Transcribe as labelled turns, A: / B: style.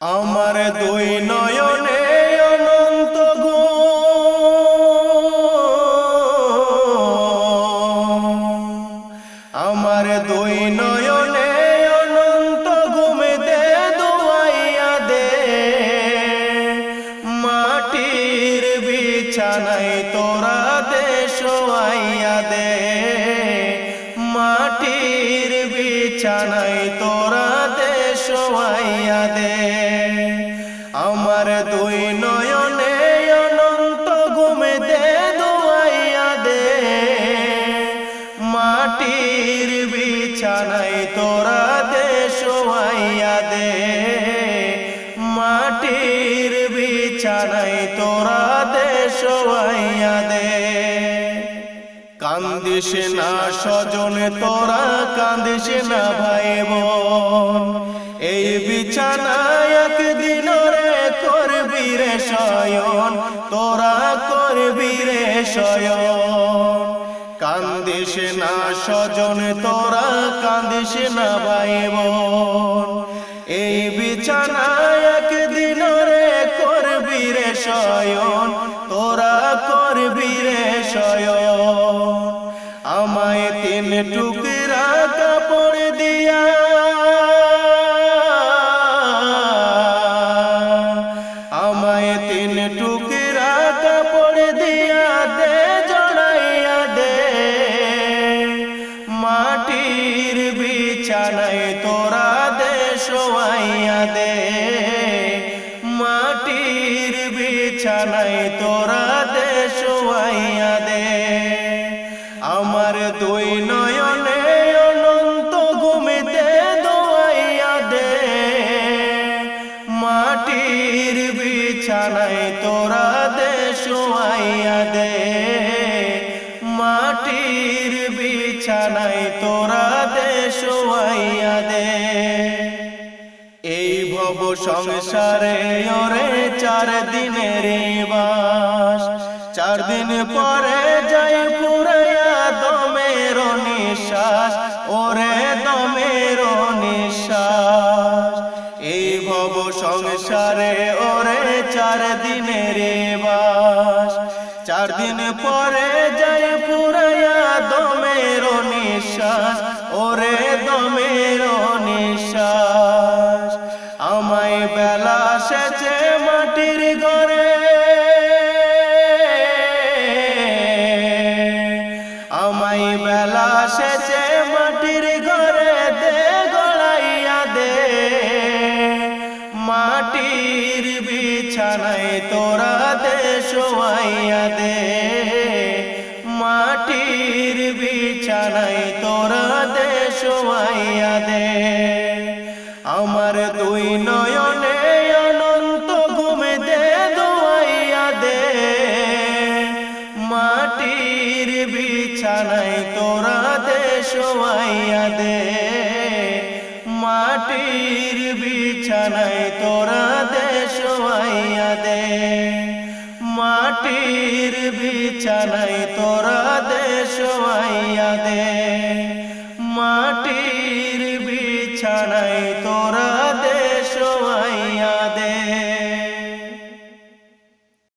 A: আমার দুই নয়নে শোয়াইয়া দে। আমার দুই নয়নে অনন্ত ঘুমে দে দুয়াইয়া দে। মাটির বিছানায় তোরা দে শোয়াইয়া দে। মাটির বিছানায় তোরা দে শোয়াইয়া দে। কান্দিস না স্বজন, তোরা কান্দিস না ভাই বোন শয়ন। কান্দিস না স্বজন, তোরা না ভাই বোন এই বিছানায় একদিন রে করবি রে শয়ন, তোরা করবি রে শয়ন। আমায় তিন টুকরা কাপড় দিয়া। আমায় তিন টুকরা মাটির বিছানায় তোরা দে দে। মাটির বিছানায় তোরা দে শোয়াইয়া দে। আমার দুই নয়নে অনন্ত ঘুমে দে দোয়াইয়া দে। মাটির বিছানায় তোরা দে শোয়াইয়া দে। বিছানায় তোরা দে শোয়াইয়া দে। এই ভব সংসারে ওরে চার দিনের বাস। চার দিন পরে যাই পুরাইয়া দমের নিঃশ্বাস। ওরে দমের নিঃশ্বাস। এই ভব সংসারে ওরে চার দিনের বাস। চার দিন পরে যাই আমায় বেলা সেচে মাটির ঘরে। আমায় বেলা সেচে মাটির ঘরে দে গড়াইয়া দে। মাটির বিছানায় তোরা দে শোয়াইয়া দে। আমার দুই নয়নে অনন্ত ঘুমে দে দোয়াইয়া দে। মাটির বিছানায় তোরা দে শোয়াইয়া দে। মাটির বিছানায় তোরা দে শোয়াইয়া দে। মাটির বিছানায় তোরা দে দে। বিছানায় তোরা।